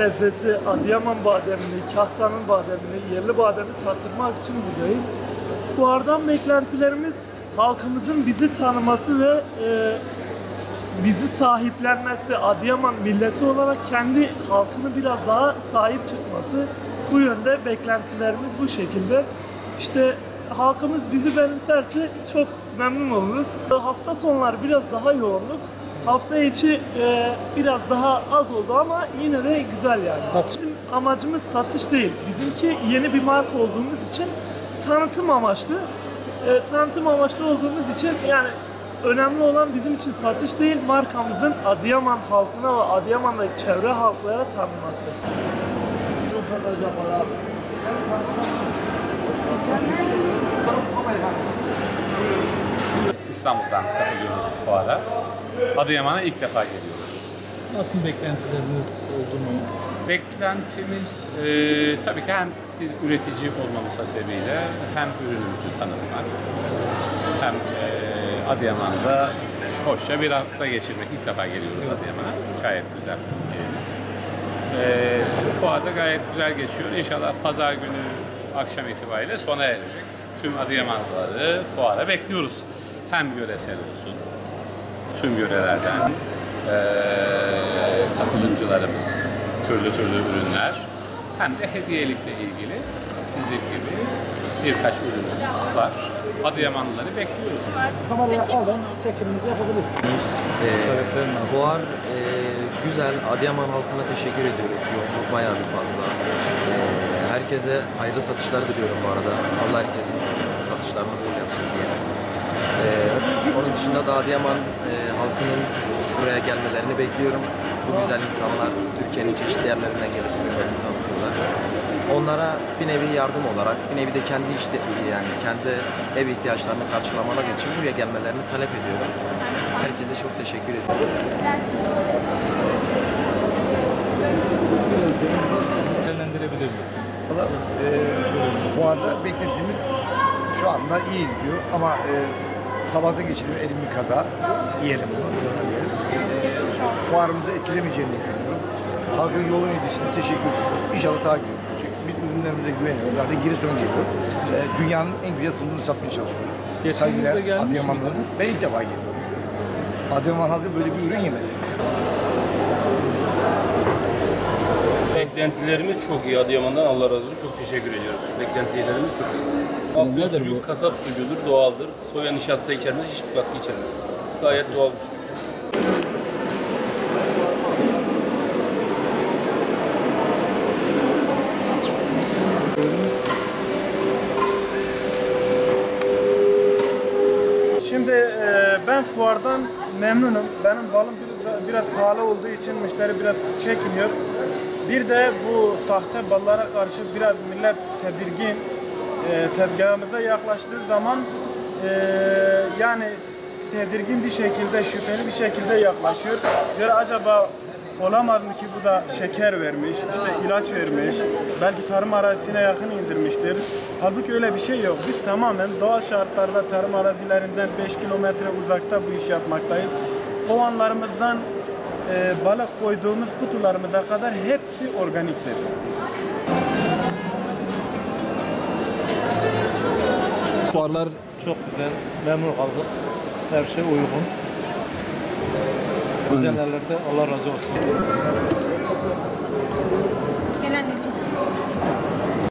lezzeti Adıyaman bademini, Kahta'nın bademini, yerli bademi tattırmak için buradayız. Fuardan beklentilerimiz halkımızın bizi tanıması ve e, bizi sahiplenmesi, Adıyaman milleti olarak kendi halkını biraz daha sahip çıkması. Bu yönde beklentilerimiz bu şekilde. İşte halkımız bizi benimserse çok memnun oluruz. Hafta sonları biraz daha yoğunluk. Hafta içi e, biraz daha az oldu ama yine de güzel yani. Bizim amacımız satış değil. Bizimki yeni bir marka olduğumuz için tanıtım amaçlı. E, tanıtım amaçlı olduğumuz için yani önemli olan bizim için satış değil, markamızın Adıyaman halkına ve Adıyaman'daki çevre halklara tanınması. İstanbul'dan katılıyoruz fuara. Adıyaman'a ilk defa geliyoruz. Nasıl beklentileriniz oldu mu? Beklentimiz e, tabii ki hem biz üretici olmamız hasebiyle hem ürünümüzü tanıtmak hem e, Adıyaman'da hoşça bir hafta geçirmek. ilk defa geliyoruz Adıyaman'a. Gayet güzel yerimiz. E, fuarda gayet güzel geçiyor. İnşallah pazar günü akşam itibariyle sona erecek. Tüm Adıyamanlıları fuara bekliyoruz. Hem yöresel olsun, tüm yörelerden eee, katılımcılarımız, türlü türlü ürünler hem de hediyelikle ilgili bizim gibi birkaç ürünümüz var. Adıyamanlıları bekliyoruz. Kameraya alın, çekiminizi yapabilirsiniz. Ee, fuar e, güzel. Adıyaman halkına teşekkür ediyoruz. Yoğunluk bayağı bir fazla. Ee, herkese hayırlı satışlar diliyorum bu arada. Allah herkesin satışlarını bol yapsın diye. Ee, onun dışında da Adıyaman e, halkının buraya gelmelerini bekliyorum. Bu güzel insanlar Türkiye'nin çeşitli yerlerinden gelip ürünlerini tanıtıyorlar. Onlara bir nevi yardım olarak, bir nevi de kendi işte yani kendi ev ihtiyaçlarını karşılamalar için buraya gelmelerini talep ediyorum. Herkese çok teşekkür ediyorum. Değerlendirebilir misiniz? Valla e, fuarda beklentimiz şu anda iyi gidiyor ama e, sabahtan geçirdiğim elim bir kaza diyelim bunu. kaza diyelim. E, fuarımızı etkilemeyeceğini düşünüyorum. Halkın yoğun ilgisine teşekkür ediyorum. İnşallah daha güzel olacak. Biz ürünlerimize güveniyorum. Zaten Giresun geliyor. E, dünyanın en güzel fındığını satmaya çalışıyorum. Geçen Saygılar miydiniz? Ben ilk defa geliyorum. Adıyaman halkı böyle bir ürün yemedi. Beklentilerimiz çok iyi. Adıyaman'dan Allah razı olsun. Çok teşekkür ediyoruz. Beklentilerimiz çok iyi. Afyon nedir sucuğu, bu? kasap sucuğudur, doğaldır. Soya nişasta içermez, hiçbir katkı içermez. Gayet doğal bir sucuk. Şimdi e, ben fuardan memnunum. Benim balım biraz, biraz pahalı olduğu için müşteri biraz çekiniyor. Bir de bu sahte ballara karşı biraz millet tedirgin. E, tezgahımıza yaklaştığı zaman e, yani tedirgin bir şekilde, şüpheli bir şekilde yaklaşıyor. Diyor acaba olamaz mı ki bu da şeker vermiş, işte ilaç vermiş, belki tarım arazisine yakın indirmiştir. Halbuki öyle bir şey yok. Biz tamamen doğal şartlarda tarım arazilerinden 5 kilometre uzakta bu işi yapmaktayız. Kovanlarımızdan e, balık koyduğumuz kutularımıza kadar hepsi organiktir. Aksesuarlar çok güzel. Memnun kaldık. Her şey uygun. Güzel yerlerde Allah razı olsun. Gelen